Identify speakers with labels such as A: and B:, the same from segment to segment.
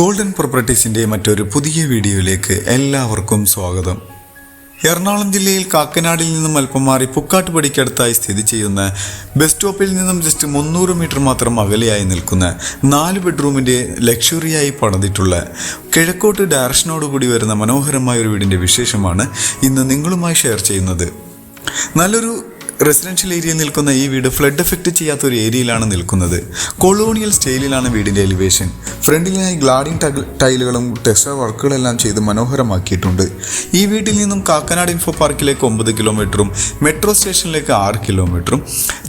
A: Golden പ്രോപ്പർട്ടീസിന്റെ മറ്റൊരു പുതിയ വീഡിയോയിലേക്ക് എല്ലാവർക്കും സ്വാഗതം. എറണാകുളം ജില്ലയിൽ കാക്കനാടിൽ നിന്നും അല്പം മാറി പുക്കാട്ടുപടിക്കടുത്തായി സ്ഥിതി ചെയ്യുന്ന ബസ് സ്റ്റോപ്പിൽ നിന്നും ജസ്റ്റ് മുന്നൂറ് മീറ്റർ മാത്രം അകലെയായി നിൽക്കുന്ന നാല് ബെഡ്റൂമിന്റെ ലക്ഷറിയായി പണിതിട്ടുള്ള കിഴക്കോട്ട് ഡയറക്ഷനോടുകൂടി വരുന്ന മനോഹരമായ ഒരു വീടിന്റെ വിശേഷമാണ് ഇന്ന് നിങ്ങളുമായി ഷെയർ ചെയ്യുന്നത്. നല്ലൊരു റെസിഡൻഷ്യൽ ഏരിയയിൽ നിൽക്കുന്ന ഈ വീട് ഫ്ലഡ് എഫക്റ്റ് ചെയ്യാത്ത ഒരു ഏരിയയിലാണ് നിൽക്കുന്നത്. കൊളോണിയൽ സ്റ്റൈലിലാണ് വീടിന്റെ എലിവേഷൻ ഫ്രണ്ടിലായി ഗ്ലാഡിംഗ് ടൈലുകളും ടെക്സ്റ്റർ വർക്കുകളെല്ലാം ചെയ്ത് മനോഹരമാക്കിയിട്ടുണ്ട്. ഈ വീട്ടിൽ നിന്നും കാക്കനാട് ഇൻഫോ പാർക്കിലേക്ക് ഒമ്പത് കിലോമീറ്ററും മെട്രോ സ്റ്റേഷനിലേക്ക് ആറ് കിലോമീറ്ററും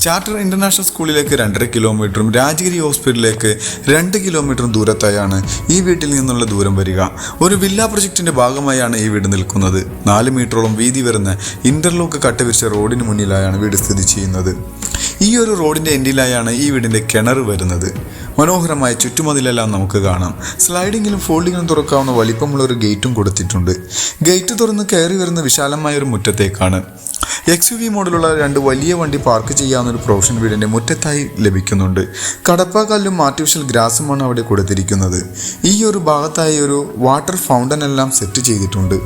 A: ചാർട്ടർ ഇന്റർനാഷണൽ സ്കൂളിലേക്ക് രണ്ടര കിലോമീറ്ററും രാജഗിരി ഹോസ്പിറ്റലിലേക്ക് രണ്ട് കിലോമീറ്ററും ദൂരത്തായാണ് ഈ വീട്ടിൽ നിന്നുള്ള ദൂരം വരിക. ഒരു വില്ല പ്രൊജക്ടിന്റെ ഭാഗമായാണ് ഈ വീട് നിൽക്കുന്നത്. നാല് മീറ്ററോളം വീതി വരുന്ന ഇന്റർലോക്ക് കട്ടവിരിച്ച റോഡിന് മുന്നിലായാണ് വീട് സ്ഥിതി ചെയ്യുന്നത്. ഈ ഒരു റോഡിന്റെ എൻഡിലായാണ് ഈ വീടിന്റെ കിണർ വരുന്നത്. മനോഹരമായ ചുറ്റുമതിലെല്ലാം നമുക്ക് കാണാം. സ്ലൈഡിങ്ങിലും ഫോൾഡിങ്ങിലും തുറക്കാവുന്ന വലിപ്പമുള്ള ഒരു ഗേറ്റും കൊടുത്തിട്ടുണ്ട്. ഗേറ്റ് തുറന്ന് കയറി വരുന്ന വിശാലമായ ഒരു മുറ്റത്തേക്കാണ്. എക്സ് യു വി മോഡലുള്ള രണ്ട് വലിയ വണ്ടി പാർക്ക് ചെയ്യാവുന്ന ഒരു പ്രൊഫഷണൽ വീടിന്റെ മുറ്റത്തായി ലഭിക്കുന്നുണ്ട്. കടപ്പാക്കല്ലും ആർട്ടിഫിഷ്യൽ ഗ്രാസുമാണ് അവിടെ കൊടുത്തിരിക്കുന്നത്. ഈ ഒരു ഭാഗത്തായി ഒരു വാട്ടർ ഫൗണ്ടൻ എല്ലാം സെറ്റ് ചെയ്തിട്ടുണ്ട്.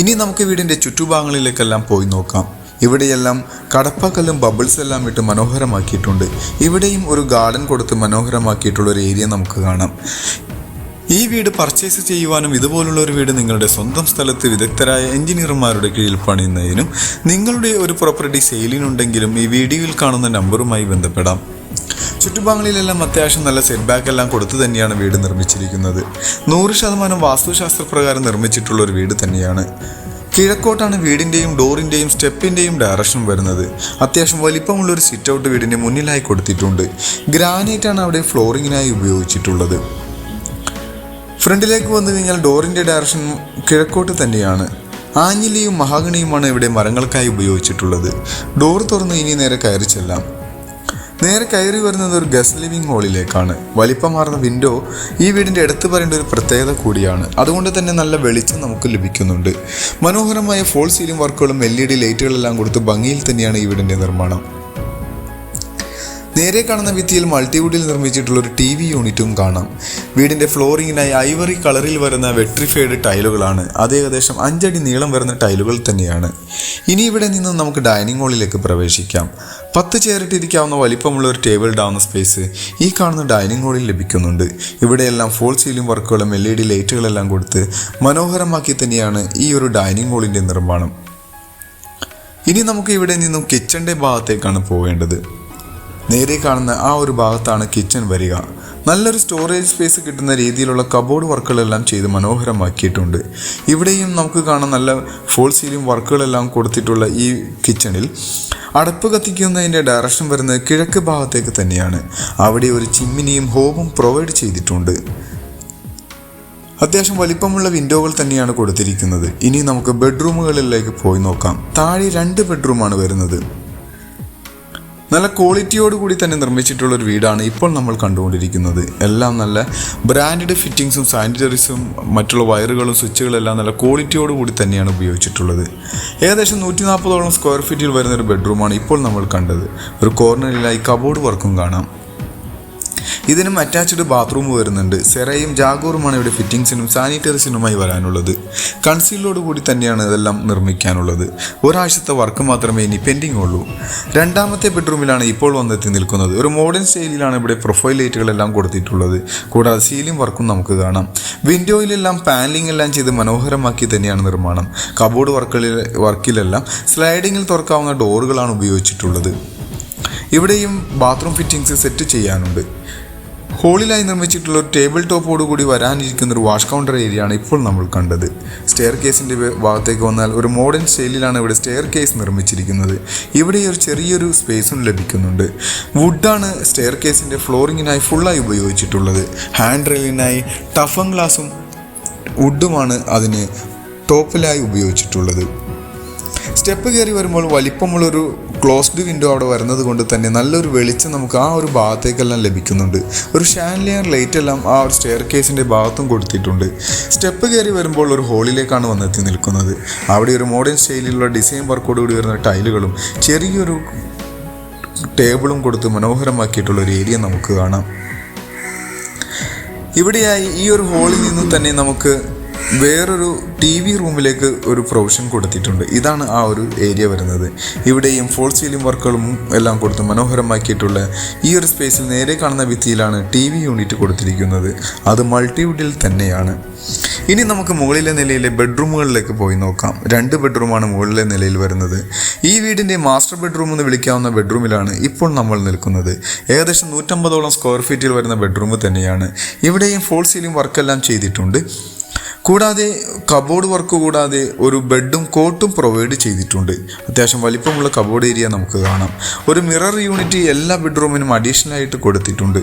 A: ഇനി നമുക്ക് വീടിന്റെ ചുറ്റുഭാഗങ്ങളിലേക്കെല്ലാം പോയി നോക്കാം. ഇവിടെയെല്ലാം കടപ്പാക്കല്ലും ബബിൾസ് എല്ലാം ഇട്ട് മനോഹരമാക്കിയിട്ടുണ്ട്. ഇവിടെയും ഒരു ഗാർഡൻ കൊടുത്ത് മനോഹരമാക്കിയിട്ടുള്ള ഒരു ഏരിയ നമുക്ക് കാണാം. ഈ വീട് പർച്ചേസ് ചെയ്യുവാനും ഇതുപോലുള്ള ഒരു വീട് നിങ്ങളുടെ സ്വന്തം സ്ഥലത്ത് വിദഗ്ധരായ എഞ്ചിനീയർമാരുടെ കീഴിൽ പണിയുന്നതിനും നിങ്ങളുടെ ഒരു പ്രോപ്പർട്ടി സെയിലിനുണ്ടെങ്കിലും ഈ വീഡിയോയിൽ കാണുന്ന നമ്പറുമായി ബന്ധപ്പെടാം. ചുറ്റുപാങ്ങളിലെല്ലാം അത്യാവശ്യം നല്ല സെറ്റ് ബാക്ക് എല്ലാം കൊടുത്തു തന്നെയാണ് വീട് നിർമ്മിച്ചിരിക്കുന്നത്. നൂറ് ശതമാനം വാസ്തുശാസ്ത്രപ്രകാരം നിർമ്മിച്ചിട്ടുള്ള ഒരു വീട് തന്നെയാണ്. കിഴക്കോട്ടാണ് വീടിന്റെയും ഡോറിന്റെയും സ്റ്റെപ്പിന്റെയും ഡയറക്ഷൻ വരുന്നത്. അത്യാവശ്യം വലിപ്പമുള്ള ഒരു സിറ്റ് ഔട്ട് വീടിന്റെ മുന്നിലായി കൊടുത്തിട്ടുണ്ട്. ഗ്രാനൈറ്റ് ആണ് അവിടെ ഫ്ലോറിങ്ങിനായി ഉപയോഗിച്ചിട്ടുള്ളത്. ഫ്രണ്ടിലേക്ക് വന്നു കഴിഞ്ഞാൽ ഡോറിന്റെ ഡയറക്ഷൻ കിഴക്കോട്ട് തന്നെയാണ്. ആഞ്ഞിലിയും മഹാഗണിയുമാണ് ഇവിടെ മരങ്ങൾക്കായി ഉപയോഗിച്ചിട്ടുള്ളത്. ഡോർ തുറന്ന് ഇനി നേരെ കയറി ചെല്ലാം. നേരെ കയറി വരുന്നത് ഒരു ഗസ്റ്റ് ലിവിംഗ് ഹാളിലേക്കാണ് വലിപ്പമാർന്ന വിൻഡോ ഈ വീടിന്റെ എടുത്തു പറയേണ്ട ഒരു പ്രത്യേകത കൂടിയാണ്. അതുകൊണ്ട് തന്നെ നല്ല വെളിച്ചം നമുക്ക് ലഭിക്കുന്നുണ്ട്. മനോഹരമായ ഫോൾ സീലിംഗ് വർക്കുകളും എൽ ഇ ഡി ലൈറ്റുകളെല്ലാം കൊടുത്ത് ഭംഗിയിൽ തന്നെയാണ് ഈ വീടിന്റെ നിർമ്മാണം. നേരെ കാണുന്ന ഭിത്തിയിൽ മൾട്ടിവുഡിൽ നിർമ്മിച്ചിട്ടുള്ള ഒരു ടി വി യൂണിറ്റും കാണാം. വീടിന്റെ ഫ്ലോറിങ്ങിനായി ഐവറി കളറിൽ വരുന്ന വെട്രിഫൈഡ് ടൈലുകളാണ്. അത് ഏകദേശം അഞ്ചടി നീളം വരുന്ന ടൈലുകൾ തന്നെയാണ്. ഇനി ഇവിടെ നിന്ന് നമുക്ക് ഡൈനിങ് ഹാളിലേക്ക് പ്രവേശിക്കാം. പത്ത് ചേരിട്ടിരിക്കാവുന്ന വലിപ്പമുള്ള ഒരു ടേബിൾ ഡൗൺ സ്പേസ് ഈ കാണുന്ന ഡൈനിങ് ഹാളിൽ ലഭിക്കുന്നുണ്ട്. ഇവിടെയെല്ലാം ഫോൾ സീലിംഗ് വർക്കുകളും എൽ ഇ ഡി ലൈറ്റുകളെല്ലാം കൊടുത്ത് മനോഹരമാക്കി തന്നെയാണ് ഈ ഒരു ഡൈനിങ് ഹാളിന്റെ നിർമ്മാണം. ഇനി നമുക്ക് ഇവിടെ നിന്നും കിച്ചന്റെ ഭാഗത്തേക്കാണ് പോവേണ്ടത്. നേരെ കാണുന്ന ആ ഒരു ഭാഗത്താണ് കിച്ചൺ വരിക. നല്ലൊരു സ്റ്റോറേജ് സ്പേസ് കിട്ടുന്ന രീതിയിലുള്ള കബോർഡ് വർക്കുകളെല്ലാം ചെയ്ത് മനോഹരമാക്കിയിട്ടുണ്ട്. ഇവിടെയും നമുക്ക് കാണാൻ നല്ല ഫോൾ സീലിംഗ് വർക്കുകളെല്ലാം കൊടുത്തിട്ടുള്ള ഈ കിച്ചണിൽ അടപ്പ് കത്തിക്കുന്നതിന്റെ ഡയറക്ഷൻ വരുന്നത് കിഴക്ക് ഭാഗത്തേക്ക് തന്നെയാണ്. അവിടെ ഒരു ചിമ്മിനിയും ഹോമും പ്രൊവൈഡ് ചെയ്തിട്ടുണ്ട്. അത്യാവശ്യം വലിപ്പമുള്ള വിൻഡോകൾ തന്നെയാണ് കൊടുത്തിരിക്കുന്നത്. ഇനി നമുക്ക് ബെഡ്റൂമുകളിലേക്ക് പോയി നോക്കാം. താഴെ രണ്ട് ബെഡ്റൂമാണ് വരുന്നത്. നല്ല ക്വാളിറ്റിയോട് കൂടി തന്നെ നിർമ്മിച്ചിട്ടുള്ള ഒരു വീടാണ് ഇപ്പോൾ നമ്മൾ കണ്ടുകൊണ്ടിരിക്കുന്നത്. എല്ലാം നല്ല ബ്രാൻഡഡ് ഫിറ്റിങ്സും സാനിറ്ററീസും മറ്റുള്ള വയറുകളും സ്വിച്ചുകളും എല്ലാം നല്ല ക്വാളിറ്റിയോട് കൂടി തന്നെയാണ് ഉപയോഗിച്ചിട്ടുള്ളത്. ഏകദേശം നൂറ്റി നാൽപ്പതോളം സ്ക്വയർ ഫീറ്റിൽ വരുന്ന ഒരു ബെഡ്റൂമാണ് ഇപ്പോൾ നമ്മൾ കണ്ടത്. ഒരു കോർണറിലായി കബോർഡ് വർക്കും കാണാം. ഇതിനും അറ്റാച്ച്ഡ് ബാത്റൂം വരുന്നുണ്ട്. സെറയും ജാഗോറുമാണ് ഇവിടെ ഫിറ്റിംഗ്സിനും സാനിറ്ററീസിനുമായി വരാനുള്ളത്. കൺസീലോട് കൂടി തന്നെയാണ് ഇതെല്ലാം നിർമ്മിക്കാനുള്ളത്. ഒരാഴ്ചത്തെ വർക്ക് മാത്രമേ ഇനി പെൻഡിങ് ഉള്ളൂ. രണ്ടാമത്തെ ബെഡ്റൂമിലാണ് ഇപ്പോൾ വന്നെത്തി നിൽക്കുന്നത്. ഒരു മോഡേൺ സ്റ്റൈലിലാണ് ഇവിടെ പ്രൊഫൈൽ ലൈറ്റുകളെല്ലാം കൊടുത്തിട്ടുള്ളത്. കൂടാതെ സീലിംഗ് വർക്കും നമുക്ക് കാണാം. വിൻഡോയിലെല്ലാം പാനലിംഗ് എല്ലാം ചെയ്ത് മനോഹരമാക്കി തന്നെയാണ് നിർമ്മാണം. കബോർഡ് വർക്കുകളിൽ വർക്കിലെല്ലാം സ്ലൈഡിങ്ങിൽ തുറക്കാവുന്ന ഡോറുകളാണ് ഉപയോഗിച്ചിട്ടുള്ളത്. ഇവിടെയും ബാത്റൂം ഫിറ്റിംഗ്സ് സെറ്റ് ചെയ്യാനുണ്ട്. ഹോളിലായി നിർമ്മിച്ചിട്ടുള്ള ഒരു ടേബിൾ ടോപ്പോട് കൂടി വരാനിരിക്കുന്ന ഒരു വാഷ് കൗണ്ടർ ഏരിയ ആണ് ഇപ്പോൾ നമ്മൾ കണ്ടത്. സ്റ്റെയർ കേസിന്റെ ഭാഗത്തേക്ക് വന്നാൽ ഒരു മോഡേൺ സ്റ്റൈലിലാണ് ഇവിടെ സ്റ്റെയർ കേസ് നിർമ്മിച്ചിരിക്കുന്നത്. ഇവിടെ ഒരു ചെറിയൊരു സ്പേസും ലഭിക്കുന്നുണ്ട്. വുഡാണ് സ്റ്റെയർ കേസിന്റെ ഫ്ലോറിങ്ങിനായി ഫുള്ളായി ഉപയോഗിച്ചിട്ടുള്ളത്. ഹാൻഡ് റെയിലിനായി ടഫൻ ഗ്ലാസും വുഡുമാണ് അതിന് ടോപ്പിലായി ഉപയോഗിച്ചിട്ടുള്ളത്. സ്റ്റെപ്പ് കയറി വരുമ്പോൾ വലിപ്പമുള്ളൊരു ക്ലോസ്ഡ് വിൻഡോ അവിടെ വരുന്നത് കൊണ്ട് തന്നെ നല്ലൊരു വെളിച്ചം നമുക്ക് ആ ഒരു ഭാഗത്തേക്കെല്ലാം ലഭിക്കുന്നുണ്ട്. ഒരു ഷാൻലിയർ ലൈറ്റ് എല്ലാം ആ ഒരു സ്റ്റെയർ കേസിന്റെ ഭാഗത്തും കൊടുത്തിട്ടുണ്ട്. സ്റ്റെപ്പ് കയറി വരുമ്പോൾ ഒരു ഹോളിലേക്കാണ് വന്നെത്തി നിൽക്കുന്നത്. അവിടെ ഒരു മോഡേൺ സ്റ്റൈലിലുള്ള ഡിസൈൻ വർക്കോട് കൂടി വരുന്ന ടൈലുകളും ചെറിയൊരു ടേബിളും കൊടുത്ത് മനോഹരമാക്കിയിട്ടുള്ള ഒരു ഏരിയ നമുക്ക് കാണാം. ഇവിടെയായി ഈ ഒരു ഹോളിൽ നിന്നും തന്നെ നമുക്ക് വേറൊരു ടി വി റൂമിലേക്ക് ഒരു പ്രൊവിഷൻ കൊടുത്തിട്ടുണ്ട്. ഇതാണ് ആ ഒരു ഏരിയ വരുന്നത്. ഇവിടെയും ഫോൾ സീലിംഗ് വർക്കുകളും എല്ലാം കൊടുത്ത് മനോഹരമാക്കിയിട്ടുള്ള ഈ ഒരു സ്പേസിൽ നേരെ കാണുന്ന ഭിത്തിയിലാണ് ടി വി യൂണിറ്റ് കൊടുത്തിരിക്കുന്നത്. അത് മൾട്ടിവുഡിൽ തന്നെയാണ്. ഇനി നമുക്ക് മുകളിലെ നിലയിലെ ബെഡ്റൂമുകളിലേക്ക് പോയി നോക്കാം. രണ്ട് ബെഡ്റൂമാണ് മുകളിലെ നിലയിൽ വരുന്നത്. ഈ വീടിന്റെ മാസ്റ്റർ ബെഡ്റൂം എന്ന് വിളിക്കാവുന്ന ബെഡ്റൂമിലാണ് ഇപ്പോൾ നമ്മൾ നിൽക്കുന്നത്. ഏകദേശം നൂറ്റമ്പതോളം സ്ക്വയർ ഫീറ്റിൽ വരുന്ന ബെഡ്റൂം തന്നെയാണ്. ഇവിടെയും ഫോൾ സീലിംഗ് വർക്കെല്ലാം ചെയ്തിട്ടുണ്ട്. കൂടാതെ കബോർഡ് വർക്ക് കൂടാതെ ഒരു ബെഡും കോട്ടും പ്രൊവൈഡ് ചെയ്തിട്ടുണ്ട്. അത്യാവശ്യം വലിപ്പമുള്ള കബോർഡ് ഏരിയ നമുക്ക് കാണാം. ഒരു മിറർ യൂണിറ്റ് എല്ലാ ബെഡ്റൂമിനും അഡീഷണൽ ആയിട്ട് കൊടുത്തിട്ടുണ്ട്.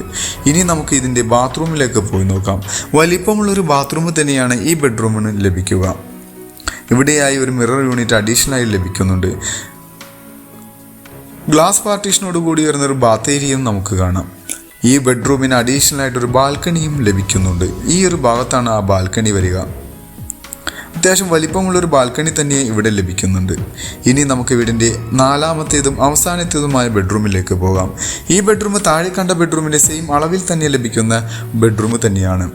A: ഇനി നമുക്ക് ഇതിന്റെ ബാത്റൂമിലേക്ക് പോയി നോക്കാം. വലിപ്പമുള്ള ഒരു ബാത്റൂം തന്നെയാണ് ഈ ബെഡ്റൂമിന് ലഭിക്കുക. ഇവിടെയായി ഒരു മിറർ യൂണിറ്റ് അഡീഷണൽ ആയി ലഭിക്കുന്നുണ്ട്. ഗ്ലാസ് പാർട്ടീഷനോട് കൂടി വരുന്ന ഒരു ബാത്ത് ഏരിയയും നമുക്ക് കാണാം. ഈ ബെഡ്റൂമിന് അഡീഷണൽ ആയിട്ട് ഒരു ബാൽക്കണിയും ലഭിക്കുന്നുണ്ട്. ഈ ഒരു ഭാഗത്താണ് ആ ബാൽക്കണി വരിക. അത്യാവശ്യം വലിപ്പമുള്ള ഒരു ബാൽക്കണി തന്നെ ഇവിടെ ലഭിക്കുന്നുണ്ട്. ഇനി നമുക്ക് വീടിന്റെ നാലാമത്തേതും അവസാനത്തേതുമായ ബെഡ്റൂമിലേക്ക് പോകാം. ഈ ബെഡ്റൂം താഴെ കണ്ട ബെഡ്റൂമിന്റെ സെയിം അളവിൽ തന്നെ ലഭിക്കുന്ന ബെഡ്റൂം തന്നെയാണ്.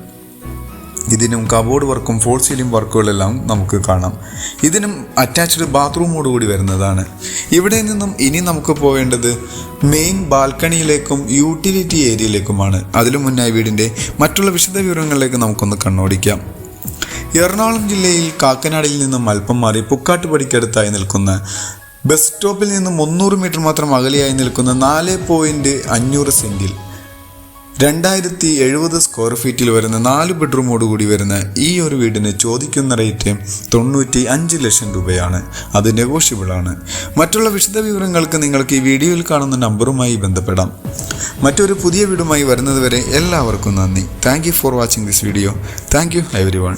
A: ഇതിനും കബോർഡ് വർക്കും ഫോൾ സീലിംഗ് വർക്കുകളെല്ലാം നമുക്ക് കാണാം. ഇതിനും അറ്റാച്ച്ഡ് ബാത്റൂമോട് കൂടി വരുന്നതാണ്. ഇവിടെ നിന്നും ഇനി നമുക്ക് പോകേണ്ടത് മെയിൻ ബാൽക്കണിയിലേക്കും യൂട്ടിലിറ്റി ഏരിയയിലേക്കുമാണ് അതിനു മുന്നായി വീടിന്റെ മറ്റുള്ള വിശദ വിവരങ്ങളിലേക്ക് നമുക്കൊന്ന് കണ്ണോടിക്കാം. എറണാകുളം ജില്ലയിൽ കാക്കനാടിൽ നിന്നും അല്പം മാറി പുക്കാട്ടുപടിക്കടുത്തായി നിൽക്കുന്ന ബസ് സ്റ്റോപ്പിൽ നിന്നും മുന്നൂറ് മീറ്റർ മാത്രം അകലെയായി നിൽക്കുന്ന നാല് പോയിന്റ് അഞ്ഞൂറ് സെന്റിൽ രണ്ടായിരത്തി എഴുപത് സ്ക്വയർ ഫീറ്റിൽ വരുന്ന നാല് ബെഡ്റൂമോട് കൂടി വരുന്ന ഈ ഒരു വീടിന് ചോദിക്കുന്ന റേറ്റ് തൊണ്ണൂറ്റി അഞ്ച് ലക്ഷം രൂപയാണ്. അത് നെഗോഷ്യബിൾ ആണ്. മറ്റുള്ള വിശദ വിവരങ്ങൾക്ക് നിങ്ങൾക്ക് ഈ വീഡിയോയിൽ കാണുന്ന നമ്പറുമായി ബന്ധപ്പെടാം. മറ്റൊരു പുതിയ വീടുമായി വരുന്നതുവരെ എല്ലാവർക്കും നന്ദി. Thank for watching this video thank you everyone